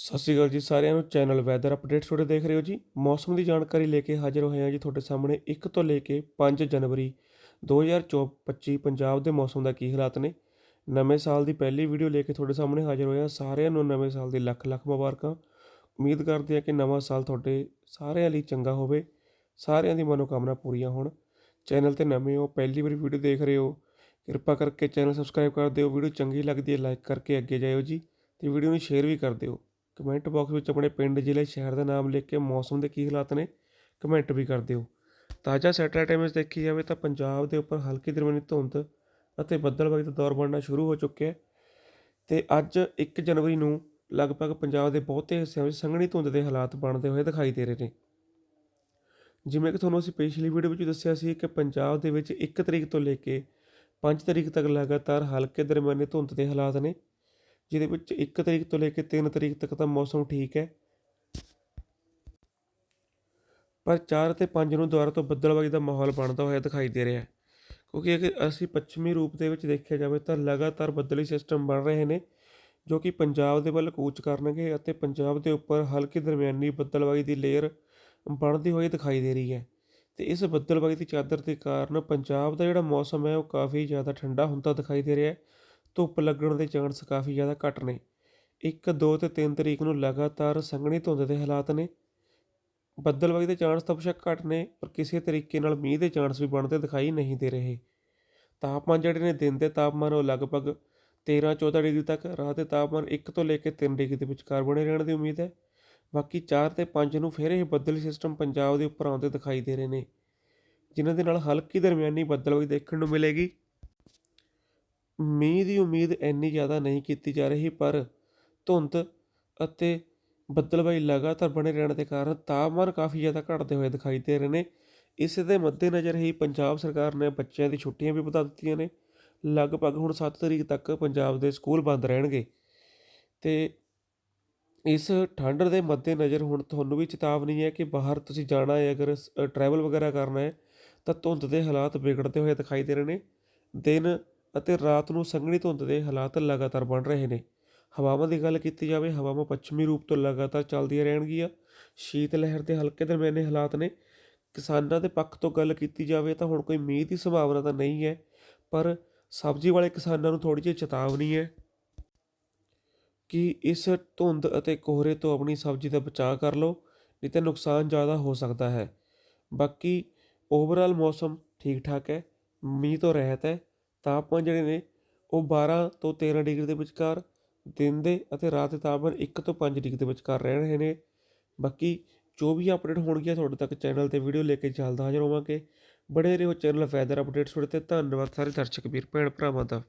ਸਤਿ ਸ਼੍ਰੀ ਅਕਾਲ ਜੀ ਸਾਰਿਆਂ ਨੂੰ। ਚੈਨਲ ਵੈਦਰ ਅਪਡੇਟਸ ਤੁਹਾਡੇ ਦੇਖ ਰਹੇ ਹੋ ਜੀ। ਮੌਸਮ ਦੀ ਜਾਣਕਾਰੀ ਲੈ ਕੇ ਹਾਜ਼ਰ ਹੋਏ ਹਾਂ ਜੀ ਤੁਹਾਡੇ ਸਾਹਮਣੇ 1 ਤੋਂ ਲੈ ਕੇ 5 ਜਨਵਰੀ 2024 ਪੰਜਾਬ ਦੇ ਮੌਸਮ ਦਾ ਕੀ ਹਾਲਾਤ ਨੇ। ਨਵੇਂ ਸਾਲ ਦੀ ਪਹਿਲੀ ਵੀਡੀਓ ਲੈ ਕੇ ਤੁਹਾਡੇ ਸਾਹਮਣੇ ਹਾਜ਼ਰ ਹੋਇਆ ਸਾਰਿਆਂ ਨੂੰ ਨਵੇਂ ਸਾਲ ਦੀ ਲੱਖ ਲੱਖ ਮੁਬਾਰਕਾਂ। ਉਮੀਦ ਕਰਦੇ ਹਾਂ ਕਿ ਨਵਾਂ ਸਾਲ ਤੁਹਾਡੇ ਸਾਰਿਆਂ ਲਈ ਚੰਗਾ ਹੋਵੇ। ਸਾਰਿਆਂ ਦੀ ਮਨੋਕਾਮਨਾ ਪੂਰੀਆਂ ਹੋਣ। ਚੈਨਲ ਤੇ ਨਵੇਂ ਹੋ, ਪਹਿਲੀ ਵਾਰੀ ਵੀਡੀਓ ਦੇਖ ਰਹੇ ਹੋ, ਕਿਰਪਾ ਕਰਕੇ ਚੈਨਲ ਸਬਸਕ੍ਰਾਈਬ ਕਰ ਦਿਓ। ਵੀਡੀਓ ਚੰਗੀ ਲੱਗਦੀ ਹੈ ਲਾਈਕ ਕਰਕੇ ਅੱਗੇ ਜਾਇਓ ਜੀ ਤੇ ਵੀਡੀਓ ਨੂੰ ਸ਼ੇਅਰ ਵੀ ਕਰ ਦਿਓ। ਕਮੈਂਟ ਬਾਕਸ ਵਿੱਚ ਆਪਣੇ ਪਿੰਡ, ਜ਼ਿਲ੍ਹੇ, ਸ਼ਹਿਰ ਦਾ ਨਾਮ ਲਿਖ ਕੇ ਮੌਸਮ ਦੇ ਕੀ ਹਾਲਾਤ ਨੇ ਕਮੈਂਟ ਵੀ ਕਰ ਦਿਓ। ਤਾਜ਼ਾ ਸੈਟੇਲਾਈਟ ਇਮੇਜ ਦੇਖੀ ਜਾਵੇ ਤਾਂ ਪੰਜਾਬ ਦੇ ਉੱਪਰ ਹਲਕੀ ਦਰਮਿਆਨੀ ਧੁੰਦ ਅਤੇ ਬੱਦਲਬਾਈ ਦਾ ਦੌਰ ਬਣਨਾ ਸ਼ੁਰੂ ਹੋ ਚੁੱਕਿਆ ਹੈ ਤੇ ਅੱਜ 1 ਜਨਵਰੀ ਨੂੰ ਲਗਭਗ ਪੰਜਾਬ ਦੇ ਬਹੁਤੇ ਹਿੱਸਿਆਂ ਵਿੱਚ ਸੰਘਣੀ ਧੁੰਦ ਦੇ ਹਾਲਾਤ ਬਣਦੇ ਹੋਏ ਦਿਖਾਈ ਦੇ ਰਹੇ ਨੇ। ਜਿਵੇਂ ਕਿ ਤੁਹਾਨੂੰ ਅਸੀਂ ਪਿਛਲੀ ਵੀਡੀਓ ਵਿੱਚ ਦੱਸਿਆ ਸੀ ਕਿ ਪੰਜਾਬ ਦੇ ਵਿੱਚ 1 ਤਰੀਕ ਤੋਂ ਲੈ ਕੇ 5 ਤਰੀਕ ਤੱਕ ਲਗਾਤਾਰ ਹਲਕੇ ਦਰਮਿਆਨੇ ਧੁੰਦ ਦੇ ਹਾਲਾਤ ਨੇ। ਜਿਹਦੇ ਵਿੱਚ 1 ਤਰੀਕ ਤੋਂ ਲੈ ਕੇ 3 ਤਰੀਕ ਤੱਕ ਤਾਂ ਮੌਸਮ ਠੀਕ ਹੈ। ਪਰ 4 ਤੇ 5 ਨੂੰ ਦੁਆਰਾ ਤੋਂ ਬੱਦਲਬਾਜ਼ੀ ਦਾ ਮਾਹੌਲ ਬਣਦਾ ਹੋਇਆ ਦਿਖਾਈ ਦੇ ਰਿਹਾ ਹੈ। ਕਿਉਂਕਿ ਅਗਰ ਅਸੀਂ ਪੱਛਮੀ ਰੂਪ ਦੇ ਵਿੱਚ ਦੇਖਿਆ ਜਾਵੇ ਤਾਂ ਲਗਾਤਾਰ ਬੱਦਲੀ ਸਿਸਟਮ ਬਣ ਰਹੇ ਨੇ, ਜੋ ਕਿ ਪੰਜਾਬ ਦੇ ਵੱਲ ਕੂਚ ਕਰਨਗੇ ਅਤੇ ਪੰਜਾਬ ਦੇ ਉੱਪਰ ਹਲਕੀ ਦਰਮਿਆਨੀ ਬੱਦਲਬਾਜ਼ੀ ਦੀ ਲੇਅਰ ਬਣਦੀ ਹੋਈ ਦਿਖਾਈ ਦੇ ਰਹੀ ਹੈ। ਤੇ ਇਸ ਬੱਦਲਬਾਜ਼ੀ ਦੀ ਚਾਦਰ ਦੇ ਕਾਰਨ ਪੰਜਾਬ ਦਾ ਜਿਹੜਾ ਮੌਸਮ ਹੈ ਉਹ ਕਾਫੀ ਜ਼ਿਆਦਾ ਠੰਡਾ ਹੁੰਦਾ ਦਿਖਾਈ ਦੇ ਰਿਹਾ ਹੈ। ਧੁੱਪ ਲੱਗਣ ਦੇ ਚਾਂਸ ਕਾਫੀ ਜ਼ਿਆਦਾ ਘੱਟ ਨੇ। 1 2 ਤੇ 3 ਤਰੀਕ ਨੂੰ ਲਗਾਤਾਰ ਸੰਘਣੀ ਧੁੰਦ ਦੇ ਹਾਲਾਤ ਨੇ। ਬੱਦਲਬਾਜ਼ੀ ਦੇ ਚਾਂਸ ਤਾਂ ਬੇਸ਼ੱਕ ਘੱਟ ਨੇ, ਪਰ ਕਿਸੇ ਤਰੀਕੇ ਨਾਲ ਮੀਂਹ ਦੇ ਚਾਂਸ ਵੀ ਬਣਦੇ ਦਿਖਾਈ ਨਹੀਂ ਦੇ ਰਹੇ। ਤਾਪਮਾਨ ਜਿਹੜੇ ਨੇ ਦਿਨ ਦੇ ਤਾਪਮਾਨ ਉਹ ਲਗਭਗ 13 14 ਡਿਗਰੀ ਤੱਕ, ਰਾਤ ਦੇ ਤਾਪਮਾਨ 1 ਤੋਂ ਲੈ ਕੇ 3 ਡਿਗਰੀ ਦੇ ਵਿਚਕਾਰ ਬਣੇ ਰਹਿਣ ਦੀ ਉਮੀਦ ਹੈ। ਬਾਕੀ 4 ਤੇ 5 ਨੂੰ ਫਿਰ ਇਹ ਬੱਦਲੀ ਸਿਸਟਮ ਪੰਜਾਬ ਦੇ ਉੱਪਰ ਆਉਂਦੇ ਦਿਖਾਈ ਦੇ ਰਹੇ ਨੇ, ਜਿਨ੍ਹਾਂ ਦੇ ਨਾਲ ਹਲਕੀ ਦਰਮਿਆਨੀ ਬੱਦਲਬਾਜ਼ੀ ਦੇਖਣ ਨੂੰ ਮਿਲੇਗੀ। ਮੀਂਹ ਦੀ ਉਮੀਦ ਇੰਨੀ ਜ਼ਿਆਦਾ ਨਹੀਂ ਕੀਤੀ ਜਾ ਰਹੀ, ਪਰ ਧੁੰਦ ਅਤੇ ਬੱਦਲਬਾਜ਼ੀ ਲਗਾਤਾਰ ਬਣੇ ਰਹਿਣ ਦੇ ਕਾਰਨ ਤਾਪਮਾਨ ਕਾਫੀ ਜ਼ਿਆਦਾ ਘਟਦੇ ਹੋਏ ਦਿਖਾਈ ਦੇ ਰਹੇ ਨੇ। ਇਸ ਦੇ ਮੱਦੇਨਜ਼ਰ ਹੀ ਪੰਜਾਬ ਸਰਕਾਰ ਨੇ ਬੱਚਿਆਂ ਦੀ ਛੁੱਟੀਆਂ ਵੀ ਵਧਾ ਦਿੱਤੀਆਂ ਨੇ। ਲਗਭਗ ਹੁਣ 7 ਤਰੀਕ ਤੱਕ ਪੰਜਾਬ ਦੇ ਸਕੂਲ ਬੰਦ ਰਹਿਣਗੇ। ਤੇ ਇਸ ਠੰਡ ਦੇ ਮੱਦੇਨਜ਼ਰ ਹੁਣ ਤੁਹਾਨੂੰ ਵੀ ਚੇਤਾਵਨੀ ਹੈ ਕਿ ਬਾਹਰ ਤੁਸੀਂ ਜਾਣਾ ਹੈ, ਅਗਰ ਟਰੈਵਲ ਵਗੈਰਾ ਕਰਨਾ ਹੈ, ਤਾਂ ਧੁੰਦ ਦੇ ਹਾਲਾਤ ਵਿਗੜਦੇ ਹੋਏ ਦਿਖਾਈ ਦੇ ਰਹੇ ਨੇ। ਦਿਨ ਅਤੇ ਰਾਤ ਨੂੰ ਸੰਘਣੀ ਧੁੰਦ ਦੇ ਹਾਲਾਤ ਲਗਾਤਾਰ ਬਣ ਰਹੇ ਨੇ। ਹਵਾਵਾਂ ਦੀ ਗੱਲ ਕੀਤੀ ਜਾਵੇ, ਹਵਾਵਾਂ ਪੱਛਮੀ ਰੂਪ ਤੋਂ ਲਗਾਤਾਰ ਚੱਲਦੀਆਂ ਰਹਿਣਗੀਆਂ। ਸ਼ੀਤ ਲਹਿਰ ਦੇ ਹਲਕੇ ਦਰਮਿਆਨੇ ਹਾਲਾਤ ਨੇ। ਕਿਸਾਨਾਂ ਦੇ ਪੱਖ ਤੋਂ ਗੱਲ ਕੀਤੀ ਜਾਵੇ ਤਾਂ ਹੁਣ ਕੋਈ ਮੀਂਹ ਦੀ ਸੰਭਾਵਨਾ ਤਾਂ ਨਹੀਂ ਹੈ, ਪਰ ਸਬਜ਼ੀ ਵਾਲੇ ਕਿਸਾਨਾਂ ਨੂੰ ਥੋੜੀ ਜਿਹੀ ਚੇਤਾਵਨੀ ਹੈ ਕਿ ਇਸ ਧੁੰਦ ਅਤੇ ਕੋਹਰੇ ਤੋਂ ਆਪਣੀ ਸਬਜ਼ੀ ਦਾ ਬਚਾਅ ਕਰ ਲਓ, ਨਹੀਂ ਤਾਂ ਨੁਕਸਾਨ ਜ਼ਿਆਦਾ ਹੋ ਸਕਦਾ ਹੈ। ਬਾਕੀ ਓਵਰਆਲ ਮੌਸਮ ਠੀਕ ਠਾਕ ਹੈ, ਮੀਂਹ ਤੋਂ ਰਹਿਤ ਹੈ। ਤਾਪਮਾਨ ਜਿਹੜੇ ਨੇ ਉਹ 12 ਤੋਂ 13 ਡਿਗਰੀ ਦੇ ਵਿਚਕਾਰ, ਦਿਨ ਦੇ ਅਤੇ ਰਾਤ ਦੇ ਤਾਪਮਾਨ ਇੱਕ ਤੋਂ ਪੰਜ ਡਿਗਰੀ ਦੇ ਵਿਚਕਾਰ ਰਹਿ ਰਹੇ ਨੇ। ਬਾਕੀ ਜੋ ਵੀ ਅਪਡੇਟ ਹੋਣਗੀਆਂ ਤੁਹਾਡੇ ਤੱਕ ਚੈਨਲ ਤੇ ਵੀਡੀਓ ਲੈ ਕੇ ਜਲਦ ਹਾਜ਼ਰ ਹੋਵਾਂਗੇ। ਬੜੇ ਰਹੋ ਚੈਨਲ ਵੈਦਰ ਅਪਡੇਟਸ ਤੁਹਾਡੇ ਤੇ ਧੰਨਵਾਦ ਸਾਰੇ ਦਰਸ਼ਕ, ਵੀਰ, ਭੈਣ, ਭਰਾਵਾਂ ਦਾ।